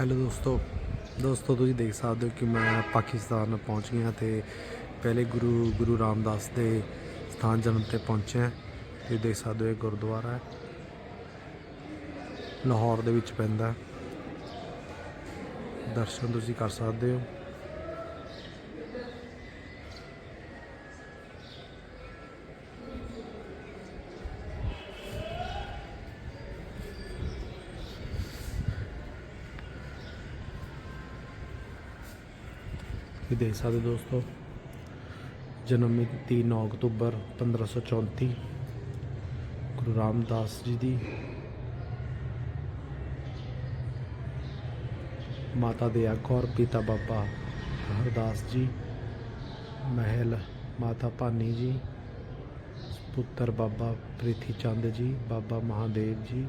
Hello ਦੋਸਤੋ ਦੋਸਤੋ ਤੁਸੀਂ ਦੇਖ ਸਕਦੇ ਹੋ ਕਿ ਮੈਂ ਪਾਕਿਸਤਾਨ ਪਹੁੰਚ ਗਿਆ ਤੇ ਪਹਿਲੇ ਗੁਰੂ ਗੁਰੂ ਰਾਮਦਾਸ ਦੇ ਸਥਾਨ ਜਨਮ ਤੇ ਪਹੁੰਚਿਆ। ਤੁਸੀਂ ਦੇਖ ਸਕਦੇ ਹੋ ਇਹ ਗੁਰਦੁਆਰਾ ਹੈ। ਲਾਹੌਰ ਦੇ ਵਿੱਚ ਪੈਂਦਾ ਦਰਸ਼ਨ ਤੁਸੀਂ ਕਰ ਸਕਦੇ ਹੋ। ਇਹ ਦੇਖ ਸਕਦੇ ਦੋਸਤੋ। ਜਨਮ ਮਿਤੀ 9 ਅਕਤੂਬਰ 1534 ਗੁਰੂ ਰਾਮਦਾਸ ਜੀ ਦੀ ਮਾਤਾ ਦਇਆ ਕੌਰ, ਪਿਤਾ ਬਾਬਾ ਹਰਦਾਸ ਜੀ, ਮਹਿਲ ਮਾਤਾ ਭਾਨੀ ਜੀ, ਪੁੱਤਰ ਬਾਬਾ ਪ੍ਰੀਥੀ ਚੰਦ ਜੀ, ਬਾਬਾ ਮਹਾਦੇਵ ਜੀ,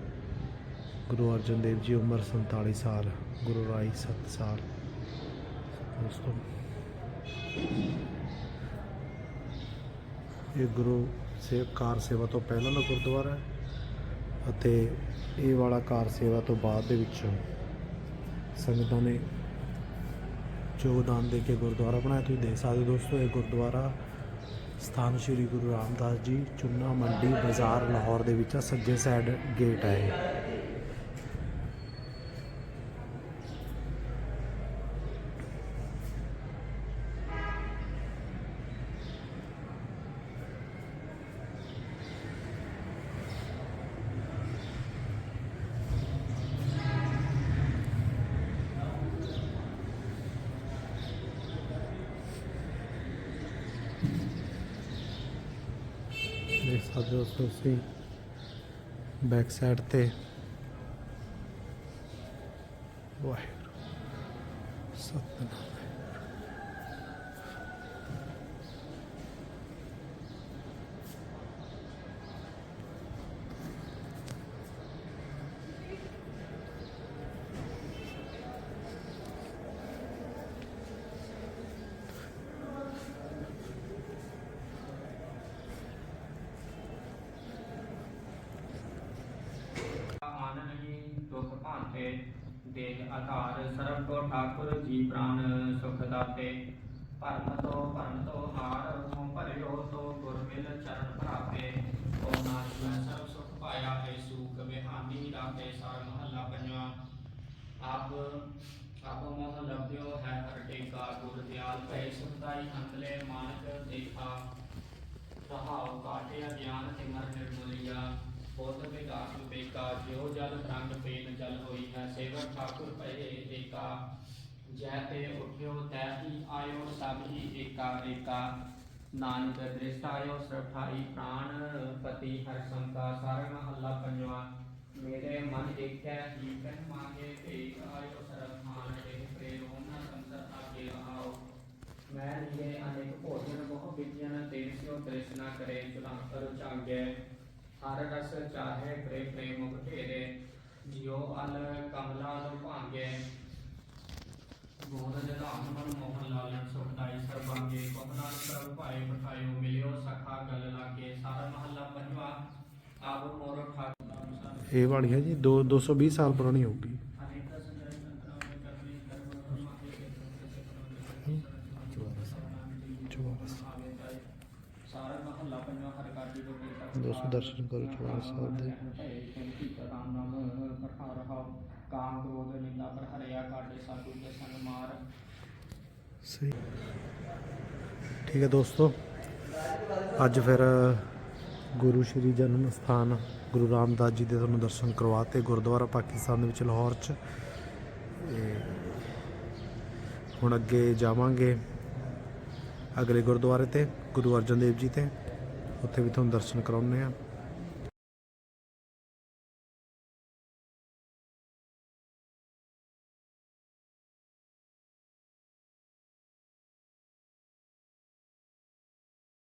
ਗੁਰੂ ਅਰਜਨ ਦੇਵ ਜੀ ਉਮਰ 47 ਸਾਲ, ਗੁਰੂ ਰਾਈ 7 ਸਾਲ। ਦੋਸਤੋ ਇਹ ਗੁਰੂ ਸੇਵ ਕਾਰ ਸੇਵਾ ਤੋਂ ਪਹਿਲਾਂ ਦਾ ਗੁਰਦੁਆਰਾ ਹੈ ਅਤੇ ਇਹ ਵਾਲਾ ਕਾਰ ਸੇਵਾ ਤੋਂ ਬਾਅਦ ਦੇ ਵਿੱਚ ਸੰਗਤਾਂ ਨੇ ਯੋਗਦਾਨ ਦੇ ਕੇ ਗੁਰਦੁਆਰਾ ਬਣਾਇਆ। ਤੁਸੀਂ ਦੇਖ ਸਕਦੇ ਹੋ ਦੋਸਤੋ, ਇਹ ਗੁਰਦੁਆਰਾ ਸਥਾਨ ਸ੍ਰੀ ਗੁਰੂ ਰਾਮਦਾਸ ਜੀ ਚੁੰਨਾ ਮੰਡੀ ਬਾਜ਼ਾਰ ਲਾਹੌਰ ਦੇ ਵਿੱਚ ਸੱਜੇ ਸਾਈਡ ਗੇਟ ਹੈ ਇਹ ਦੇਖ ਸਕਦੇ ਹੋ ਤੁਸੀਂ ਬੈਕ ਸਾਈਡ ਤੇ ਵਾਹਿਗੁਰੂ ਸਤਨਾਮ। ਆਨੰਦ ਜੀ ਦੁਖ ਭਾਂਤੇ, ਦੇਹ ਆਧਾਰ ਸਰਬ ਕੋ ਠਾਕੁਰ, ਜੀ ਪ੍ਰਾਨ ਸੁਖ ਦਾਤੇ। ਭਰਮ ਤੋ ਭਰਮ ਤੋ ਹਾਰ ਮੋ ਭਰਿਓ ਤੋ ਗੁਰ ਮਿਲ ਚਰਨ ਪ੍ਰਾਪੇ ਓ ਨਾਥ ਮੈਂ ਸਰਬ ਸੁਖ ਪਾਇਆ, ਹੈ ਸੂਖ ਬਿਹਾਨੀ ਰਾਤੇ ਸਾਰ ਮਹੱਲਾ ਪੰਜਵਾ। ਆਪ ਆਪ ਮੋਹ ਲਭਿਓ, ਹੈ ਹਰ ਟੇਕਾ, ਗੁਰ ਦਿਆਲ ਭੈ ਸੁਖਦਾਈ ਅੰਤਲੇ ਮਾਨਕ ਦੇਖਾ। ਰਹਾਉ ਕਾਟਿਆ ਗਿਆਨ ਤੇ ਮਰ ਨਿਰਮਲਿਆ। ਬੋਧ ਵਿਗਾਸ ਬੇਕਾ ਜਿਉ ਜਲ ਤਰੰਗ ਪੇਨ ਜਲ ਹੋਈ ਹੈ ਸੇਵਕ ਠਾਕੁਰ ਭਏ ਏਕਾ। ਜੈ ਤੇ ਉਠਿਓ, ਤੈ ਹੀ ਆਇਓ, ਸਭ ਹੀ ਏਕਾ ਏਕਾ। ਨਾਨਕ ਦ੍ਰਿਸ਼ਟ ਸਰਠਾਈ ਪ੍ਰਾਨ ਪਤੀ ਹਰ ਸੰਕਾ ਸਾਰ ਮਹੱਲਾ ਪੰਜਵਾ। ਮੇਰੇ ਮਨ ਏਕੈ ਹੀ ਕਹਿ ਮਾਗੇ ਏਕ ਆਇਓ, ਸਰਬ ਤੇ ਪ੍ਰੇਰੋ ਨਾ ਸੰਸਰ ਆਗੇ ਆਓ ਮੈਂ ਲਿਏ ਅਨੇਕ ਭੋਜਨ ਬਹੁ ਵਿਜਨ ਤੇ ਸਿਓ ਤ੍ਰਿਸ਼ਨਾ ਕਰੇ, ਚੁਲਾਂਤਰ ਚਾਂਗੇ। ਹਰ ਰਸ ਚਾਹੇ ਪ੍ਰੇ ਪ੍ਰੇਮ ਬਥੇਰੇ, ਜਿਉ ਅਲ ਕਮਲਾ ਨੂੰ ਭਾਂਗੇ। ਗੋਦ ਜਧਾਨ ਮਨ ਮੋਹਨ ਲਾਲਨ ਸੁਖਦਾਈ ਸਰਬਾਂਗੇ ਕੋਹਨਾਨ ਪ੍ਰਭ ਭਾਏ ਪਠਾਇਓ, ਮਿਲਿਓ ਸਖਾ ਗਲ ਲਾਗੇ। ਸਾਰਾ ਮਹੱਲਾ ਪੰਜਵਾ, ਆਪ ਮੋਰ ਠਾਕੁਰ ਇਹ ਵਾਲੀ ਹੈ ਜੀ, ਦੋ 220 ਸਾਲ ਪੁਰਾਣੀ ਹੋਊਗੀ ਅਨੇਕ ਸੰਜय ਸੰਤਨਾ ਵਿੱਚ ਕਰਨੀ ਕਰਮ ਮਾਹੇ ਕੇ ਚੁਬਾਰਸ ਸਾਰਾ ਮਹੱਲਾ ਪੰਜਵਾਂ ਹਰ ਕਾਜੀ ਦੇ ਦੋਸਤੋ ਦਰਸ਼ਨ ਕਰੋ ਚੁਬਾਰਸ ਸਾਹਿਬ ਦੇ। ਰਾਮ ਨਾਮ ਪਰਖਾ ਰਹਾ ਕਾਮ ਕ੍ਰੋਧ ਨਿੰਦਾ ਪਰ ਹਰਿਆ ਕਾਟੇ ਸਾਧੂ ਕੇ ਸੰਗ ਮਾਰ ਸਹੀ। ਠੀਕ ਹੈ ਦੋਸਤੋ ਅੱਜ ਫਿਰ ਗੁਰੂ ਸ਼੍ਰੀ ਜਨਮ ਸਥਾਨ ਗੁਰੂ ਰਾਮਦਾਸ ਜੀ ਦੇ ਤੁਹਾਨੂੰ ਦਰਸ਼ਨ ਕਰਵਾਤੇ ਗੁਰਦੁਆਰਾ ਪਾਕਿਸਤਾਨ ਦੇ ਵਿੱਚ ਲਾਹੌਰ 'ਚ। ਹੁਣ ਅੱਗੇ ਜਾਵਾਂਗੇ। ਅਗਲੇ ਗੁਰਦੁਆਰੇ ਤੇ ਗੁਰੂ ਅਰਜਨ ਦੇਵ ਜੀ ਤੇ। ਉੱਥੇ ਵੀ ਤੁਹਾਨੂੰ ਦਰਸ਼ਨ ਕਰਾਉਂਦੇ ਆ